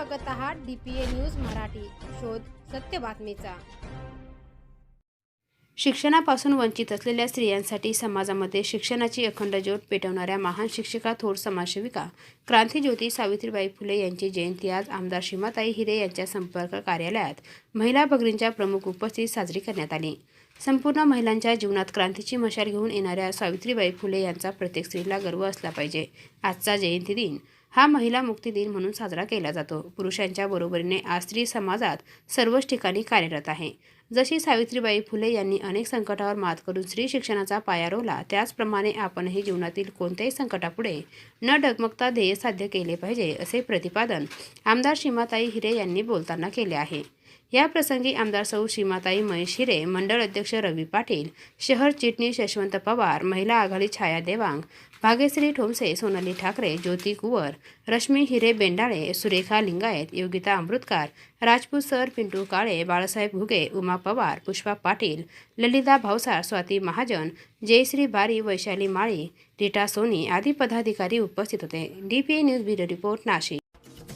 बघत आहात D P A news Marathi. शोध सत्य बातमीचा. शिक्षणापासून वंचित असलेल्या स्त्रियांसाठी समाजामध्ये शिक्षणाची अखंड ज्योत पेटवणाऱ्या महान शिक्षिका थोर समाजसेविका क्रांतीज्योती सावित्रीबाई फुले यांची जयंती आज आमदार शिमाताई हिरे यांच्या संपर्क कार्यालयात महिला भगिनींच्या प्रमुख उपस्थित साजरी करण्यात आली. संपूर्ण महिलांच्या जीवनात क्रांतीची मशाल घेऊन येणाऱ्या सावित्रीबाई फुले यांचा प्रत्येक स्त्रीला गर्व असला पाहिजे. आजचा जयंती दिन हा महिला मुक्ती दिन म्हणून साजरा केला जातो. पुरुषांच्या बरोबरीने आज स्त्री समाजात सर्वच ठिकाणी कार्यरत आहे. जशी सावित्रीबाई फुले यांनी अनेक संकटावर मात करून स्त्री शिक्षणाचा पाया रोवला त्याचप्रमाणे आपणही जीवनातील कोणत्याही संकटापुढे न डगमगता ध्येय साध्य केले पाहिजे असे प्रतिपादन आमदार सीमाताई हिरे यांनी बोलताना केले आहे. या प्रसंगी आमदार सौ सीमाताई महेश हिरे मंडळ अध्यक्ष रवी पाटील शहर चिटणीस यशवंत पवार महिला आघाडी छाया देवांग भाग्यश्री ठोमसे सोनाली ठाकरे ज्योती कुवर रश्मी हिरे बेंडाळे सुरेखा लिंगायत योगिता अमृतकार राजपूत सर पिंटू काळे बाळासाहेब घुगे उमा पवार पुष्पा पाटील ललिता भावसार स्वाती महाजन जयश्री बारी वैशाली माळी रिटा सोनी आदी पदाधिकारी उपस्थित होते. D P A news bureau report Nashik.